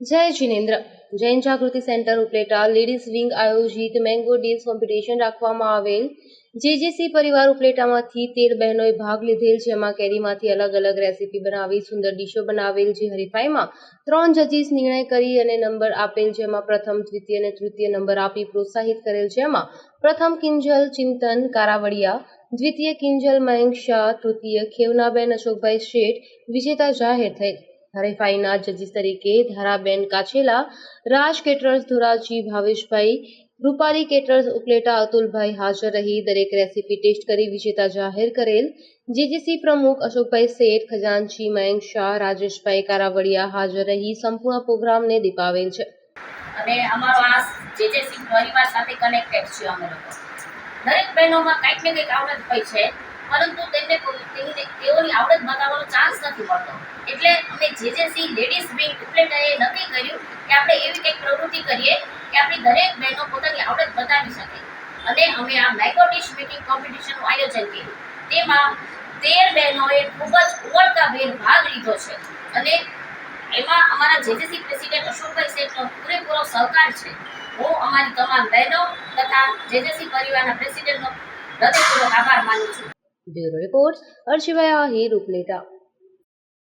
જય Jinendra Jain Jagruti centre Upleta ladies wing આયોજિત mango days competition રાખવામાં આવેલ જેજેસી પરિવાર ઉપલેટામાંથી તેર બહેનોએ ભાગ લીધેલ જેમાં કેરીમાંથી અલગ અલગ રેસીપી બનાવી સુંદર ડીશો બનાવેલ જે હરીફાઈમાં ત્રણ જજીસ નિર્ણય કરી અને નંબર આપેલ જેમાં પ્રથમ દ્વિતીય અને તૃતીય નંબર આપી પ્રોત્સાહિત કરેલ જેમાં પ્રથમ કિંજલ ચિંતન કારાવડિયા દ્વિતીય કિંજલ મયંક શાહ તૃતીય ખેવનાબેન અશોકભાઈ શેઠ વિજેતા જાહેર થયેલ હરીફાઈના જજીસ તરીકે ધારાબેન કાછેલા, રાજ કેટરર્સ ધોરાજી ભાવેશભાઈ, રૂપાલી કેટરર્સ ઉપલેટા અતુલભાઈ હાજર રહી, દરેક રેસીપી ટેસ્ટ કરી વિજેતા જાહેર કરેલ. જેજેસી પ્રમુખ અશોકભાઈ શેઠ, ખજાનચી મયંક શાહ, રાજેશભાઈ કારાવડિયા હાજર રહી. સંપૂર્ણ પ્રોગ્રામને દીપાવેલ છે. અને અમારો આ જે જે સિંહ પરિવાર સાથે કનેક્ટેડ છે અમે લોકો. દરેક બહેનોમાં કંઈક ને કંઈક આવડત હોય છે. પરંતુ તેમને તેઓની આવડત બતાવવાનો ચાન્સ નથી મળતો. એટલે અમે જે જે સિંહ લેડીઝ વિંગ ઉપલેટાએ નક્કી કર્યું કે આપણે એવી કંઈક પ્રવૃત્તિ કરીએ કે આપણી દરેક બહેનો પોતાની આવડત બતાવી શકે. અને અમે આ મેગો ડિશ મેકિંગ કોમ્પિટિશનનું આયોજન કર્યું. તેમાં તેર બહેનોએ ખૂબ જ ઉમળકાભેર ભાગ લીધો છે. અને એમાં અમારા જેજેસી પ્રેસિડેન્ટ અશોકભાઈ શેઠનો પૂરેપૂરો સહકાર છે. હું અમારી તમામ બહેનો તથા જેજેસી પરિવારના પ્રેસિડેન્ટનો હૃદયપૂર્વક આભાર માનું છું. Bureau report Arshibhai Ahir Upleta